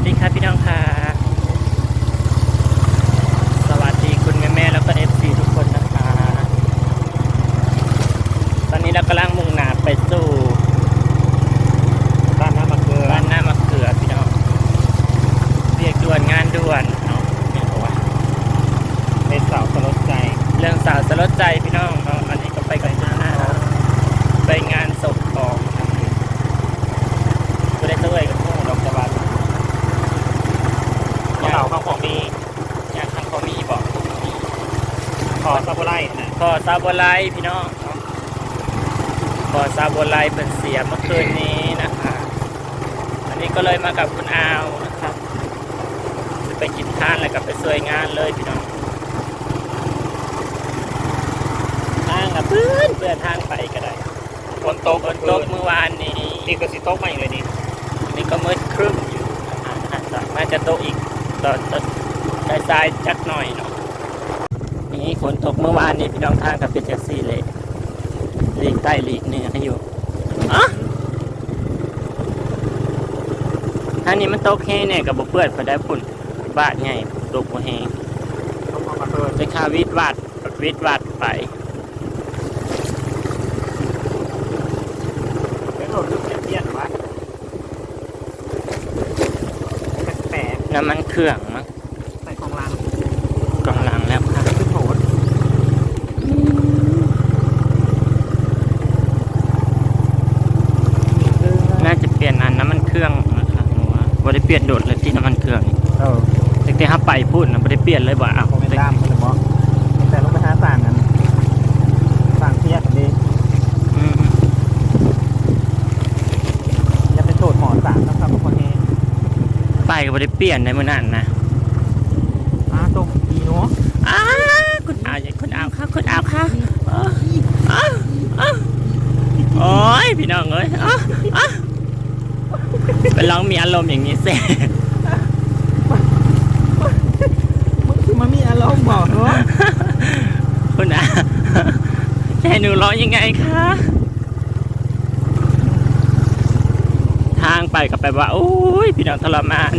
วัสดีครับพี่น้องค่ะ สวัสดีคุณแม่แม่ๆแล้วก็เอฟซีทุกคนนะคะ ตอนนี้เรากำลังมุ่งหน้าไปสู่บ้านน้ำมะเขือบ้านหน้ามะเขือพี่น้อง เรียกด่วนงานด่วนเนาะนี่บอกว่าเป็นสาวสลดใจ เรื่องสาวสลดใจพี่น้องเนาะอันนี้ก็ไปกันหน้าไปงานศพของก็ได้ตัวเองกับพวกดอกจบาน สาวข้าวของดี อยากทำคอมีบอก ข อซาบุไรนะพอซาโบไลพี่น้องเนาะพอซาโบไลเป็นเสียเมื่อคืนนี้นะคะ อันนี้ก็เลยมากับคุณอาวนะครับจะไปกินข้านแล้วก็ไปสวยงานเลยพี่น้องทางกับเพื่อนเพื่อนทางไปก็ได้ฝนตกฝนตกเมื่อวานนี้นี่ก็สิตกมาอีกเลยนี่นี่ก็มืดครึ้มอยู่อาจอาจจะน่าจะโตกอีกตอนตอนสายๆจักหน่อยเนาะ นี่ฝนตกเมื่อวานนี้พี่น้องทางกับเป็นแท็กซี่เลยหลีกใต้หลีกเหนืออยู่อะทางนี้มันตกแห้งเนี่ยกับบเปื้อนพอได้ฝุ่นบาดไงตกบ่แห้งต้องมาเกิดไปคาวิทวาดวิทวาดไปน้ำมันเครื่องมั้ง ๆใส่ของร้าน กองหลังแล้วค่ะ ขึ้นโหด น่าจะเปลี่ยนอันน้ำมันเครื่องนะครับหนูว่า บ่ได้เปลี่ยนโดดเลยที่น้ำมันเครื่องเออแต่ที่ถ้าไปพูดนะบ่ได้เปลี่ยนเลยบ่อะผมเป็นดามเลยมั้งแต่ลงไปหาสั่งกันสั่งเทียกันดีอืมจะเป็นโจทย์หมอสั่งนะครับทุกคนเองไปก็บ่ได้เปลี่ยนในมื้อนั้นนะอ่าตรงดีเนาะอ้าคุณอาวคุณอาวค่ะคุณอาวค่ะเอออ้าวอ้าวโอ้ยพี่น้องเอ้ยอ้าวอ้าว ไปลองมีอารมณ์อย่างนี้สิมึงคือมามีอารมณ์บอกเนาะคุณอาจะให้หนูร้องยังไงคะ ทางไปกับไปว่าโอ้ยพี่น้องทรมาน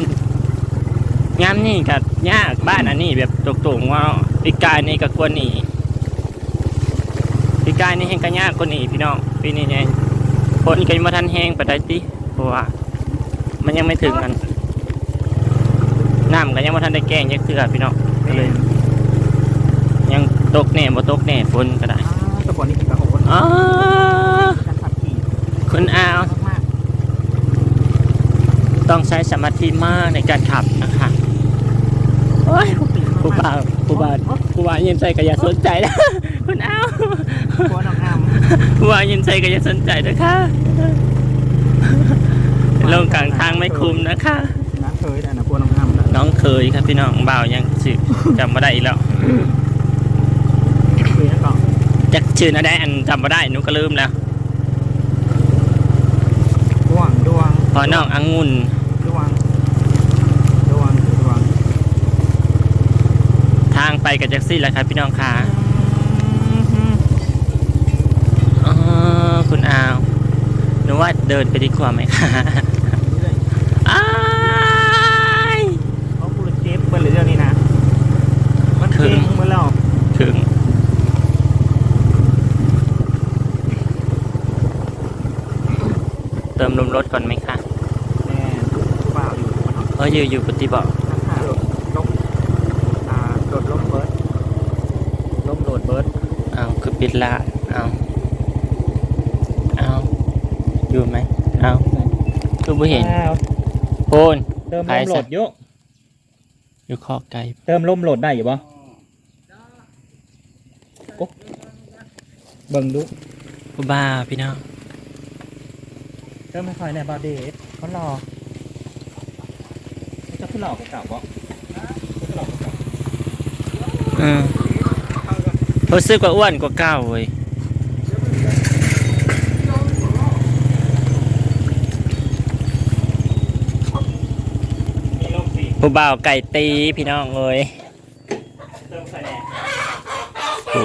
งามนี่กับยากบ้านอันนี้แบบตรงๆว่าปีกายนี่กับกวนนี่ปีกายนี่แห้งก็ยากกว่านี่พี่น้องปีนี้เนี่ยฝนก็ยังมาทันแห้งไปได้ติเพราะว่า มันยังไม่ถึงกันน้ำก็ยังมาทันได้แกล้งยักเถื่อพี่น้องก็เลย ยังตกแน่บ่ตกแน่ฝนก็ได้อ่าตะกอนนี่คือกระโหนอ๋อการขับขี่คุณอาวมากต้องใช้สมาธิมากในการขับนะคะโอ้ยๆผู้บ่าวผู้บ่าวผู้บ่าวยินใจก็อย่าสนใจนะคุณอาวกลัวน้องอ้ำผู้บ่าวยินใจก็อย่าสนใจนะคะ ลงกลางทางไม่คุ้มนะคะ น้าเคยแต่นะกลัวน้องอ้ำนะน้องเคยครับพี่น้องบ่าวยังชื่อจำไม่ได้อีกแล้วเคยนะก่อนจักชื่อนะได้อันจำไม่ได้หนูก็ลืมแล้วดวงดวงพอน้ององุ่นดวงดวงดวงทางไปกับแจ็คซี่แหละครับพี่น้องค่ะอ๋อคุณอาวหนูว่าเดินไปดีกว่าไหมคะอ้าย เขาพูดเจ็บเบอร์หรือเรื่องนี้นะ มันเก่งเมื่อเรา ถึง เติมลมรถก่อนไหมคะแน่เปล่าอยู่เนาะเอออยู่อยู่ปฏิบอกข้างๆลบอ่าโดดล้มเบิร์ดล้มโดดเบิร์ดเอาคือปิดละเอาเอาอยู่ไหมเอาคือไม่เห็นอ้าวโอนเติมไปลมโหลซะดเยอะอยู่ข้อไกลเติมลมโหลดได้อยู่ปะโอ๊ะเบิ่งดูกูบ้าพี่น้อง เติมไม่ค่อยแน่บาเดทเขารอจะขึ้นหลอกเก่าปะขึ้นหลอกเก่าอืมรู้สึกว่าอ้วนกว่าเก้าเว้ยมีลมสีผู้บ่าวไก่ตีพี่น้องเอ้ย เติมใส่แน่ โอ้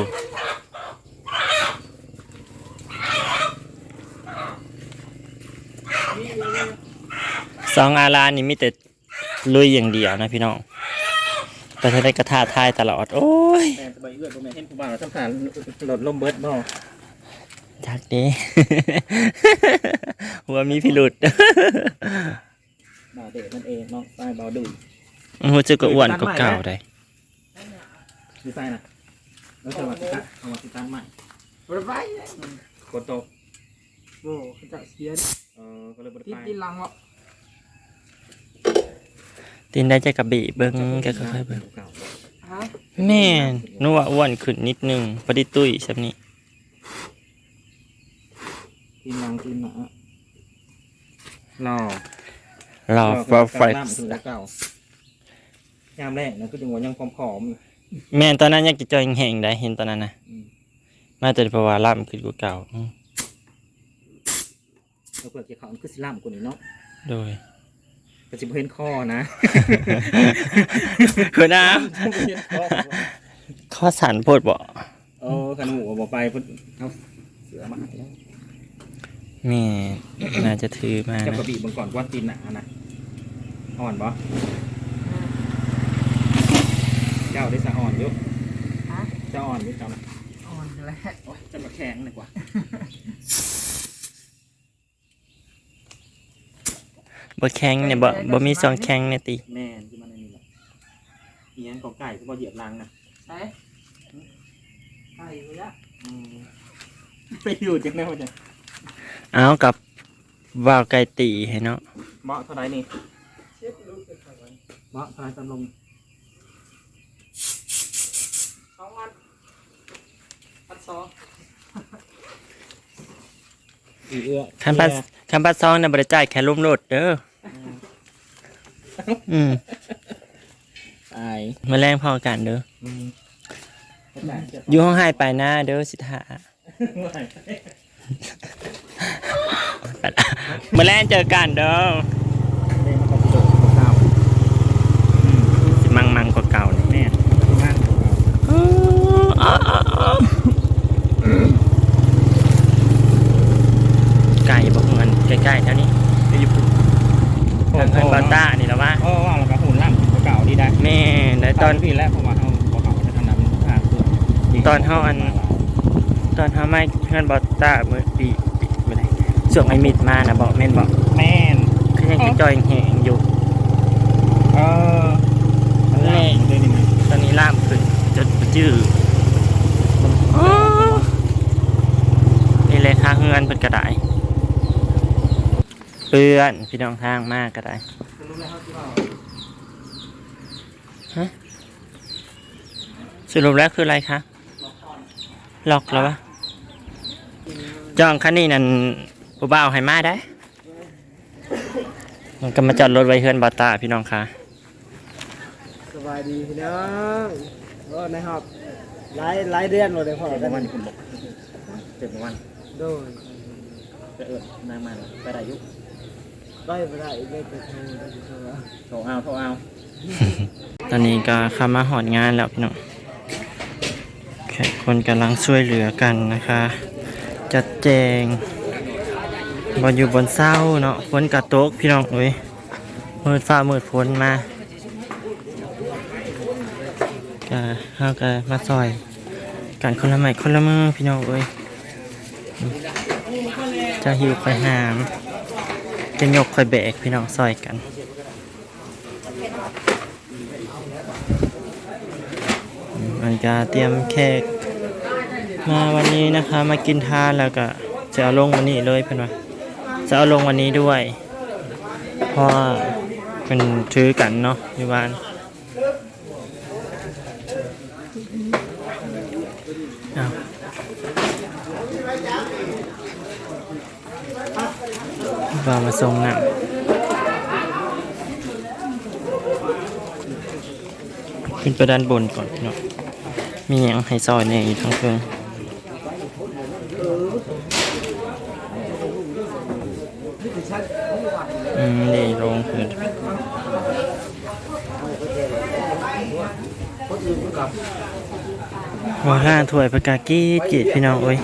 สองอารานี่มีแต่ลุยอย่างเดียวนะพี่น้องไปทะเลกระทาทายตลอด โอ้ยแม่สบายเอื้อยบ่แม่เห็นผู้บ่าวเราทำผ่านรถลมเบิดบ่จักดีหัวมีพิรุษบ่าวเดชนั่นเองเนาะใต้บ่าวดุยหัวจะก็อ้วนก็เก่าได้ดีไซน์นะแล้วสวัสดิการสวัสดิการใหม่บ่ไปกดตกโอ้เขาจะเสียเออก็เลยบริติดไปติดหลังวะ ตีนได้ใจกระบี่เบิ้งแกก็ค่อยๆเบิ้งเก่าฮะแม่นนัวอ้วนขึ้นนิดนึงพอดีตุ้ยสับนี้ทีมลังทีมหนาหล่อรอก็ for ไฟ fight ถึงเก่ายามแรกนะคือจังหวะยังผอมๆอยู่แม่นตอนนั้นอยากจะจอยแห่งได้เห็นตอนนั้นนะอืมมาแต่เพราะว่าล่ำขึ้นกว่าเก่าอืมแล้วเพื่อจะเขาคือสิล่ามกว่านี้เนาะโดย ก็สิบ่เห็นข้อนะคือน้บ่เห็นข้อำข้อสันโพดบ่เออกันหมูเอาบ่ไปเพิ่นเอาเสือมาให้แล้วแม่น่าจะถือมาเจ้ากนะระบี่เบิ่งก่อนว่าตีนหนานะอ่อนบ่เจ้าได้สะอ่อนอยู่ฮะเจ้าอ่อนอยู่เจ้านะอ่อนแล้วโอ้ยจะมาแข็งเลยกว่า บ่แข็งเนี่ยบ่บ่มีซองแข็งเนี่ยติแม่นที่มันในนี่แหละอีหยังของไก่ที่พอเหยียบรังนะใช่ไก่ไปละอืมไปอยู่จังได้ว่าจะเอากับว่าวไก่ตีให้เนาะเหมาะเท่าไหรนี่เช็ดลูกเป็นไงเหมาะเท่าไหรตำลงสองวันพันสอง อีเอื้อคันปัสคันปัสซองน่ะบ่ได้จ่ายแค่ลมโลดเด้ออืมตายมาแรงพอกันเด้ออืมอยู่ห้องให้ไปหน้าเด้อสิทามาแรงเจอกันเด้อเล่นมากับโดดกับเก่าสิมังมังกว่าเก่านี่ แม่นที่บ้านของเรา ไก่บอกเงินใกล้ๆเท่านี้จะอยู่ทางเงินบา ต้านี่แล้วว่าโอ้ว่าเราก็หุ่นล่ำกับเก่าดีได้แม่ได้ตตออนนพี่แรกผมว่าเอาบอกเขาจะทำน้ำทางตัวตอนเฮาอัน ตอนทำให้เงินบาต้าเมื่อปีปีเมื่อไหร่ส่วนไอ้มิดมานะบอกแม่นบอกแม่นคือยังจะจอยแหงอยู่ เออมันล่ำเลยนี่มั้ยตอนนี้ล่ามขึ้นจดจื้ออ๋อนี่เลยค่าเฮือนเป็นกระไดเปื้อนพี่น้องทางมากกระไดรู้แล้วที่ว่าสรุปแล้วคืออะไรคะล็อกแล้ววะจองคันนี้นั่นผู้บ่าวให้มาได้มันก็มาจอดรถไว้เฮือนบาตาพี่น้องคะสบายดีพี่น้องโอ้นะครับหลายหลายเดือนเลยพอเจ็ดกันวันคุณบอกเจ็ดวันโดยไปเอิญนางมันไปได้ยุได้ ไปได้ได้ไปโทรได้ไปโทรโทรเอาโทรเอา ตอนนี้ก็เข้ามาหอดงานแล้วพี่น้องแขกคนกำลังช่วยเหลือกันนะคะ จัดแจงบออยู่บนเศร้าเนาะฝนกระตกพี่น้องเอ้ยมืดฟ้ามืดฝนมาก็เฮาก็มาซอยกันคนละไม้คนละมือพี่น้องเอ้ยจะหิวไปหาม จะยกคอยแบกพี่น้องซอยกันมันจะเตรียมแขกมาวันนี้นะคะ มากินทานแล้วก็จะเอาลงวันนี้เลยเพื่อนว่าจะเอาลงวันนี้ด้วย เพราะเป็นถือกันเนาะอยู่บ้าน บ่ามาส่งน้ำขึ้นไปด้านบนก่อนเนาะมีอย่างให้ซอยเนี่ยอยู่ทั้งเพิ่องอืมนี่โรงคือว่าห้าถ้วยประกาศกีดกีดพี่น้องเอ้ย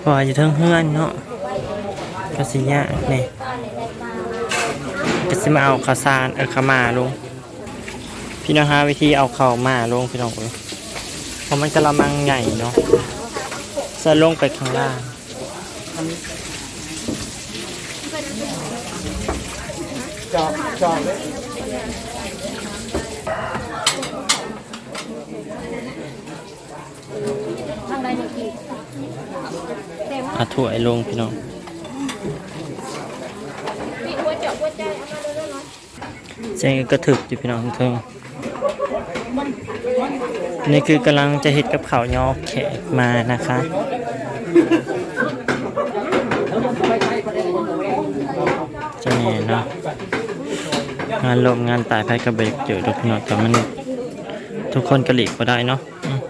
เพออยู่ทั้งเฮือนเนาะ กสิยะนี่กสิสิมาเอาข้าวสารเออข้ามาลง พี่น้องฮะวิธีเอาข้าวมาลงพี่น้องเอ้ยเพราะมันกระมังใหญ่เนาะใส่ลงไปข้างล่างจอบจอบเลยอาถ้วยลงพี่น้อง เสียงกระถึกอยู่พี่น้องทุกท่านนี่คือกำลังจะเห็ดกับข้าวยอแขกมานะคะจะแน่เนาะงานลมงานตายไพ่กระเบกเจอทุกพี่น้องแต่มันทุกคนกระหลีกก็ได้เนาะอืม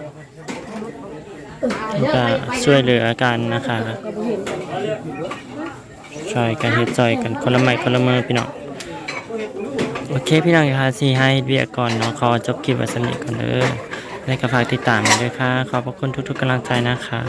ก็ช่วยเหลือกันนะคะ ช่วยกันเฮ็ดซอยกันคนละไม้คนละมือพี่น้องโอเคพี่น้องค่ะสิให้เบียกก่อนเนาะขอจบคลิปไว้สำหรับนี้ก่อนเด้อและก็ฝากติดตามด้วยค่ะ ขอบพระคุณทุกๆกำลังใจนะคะ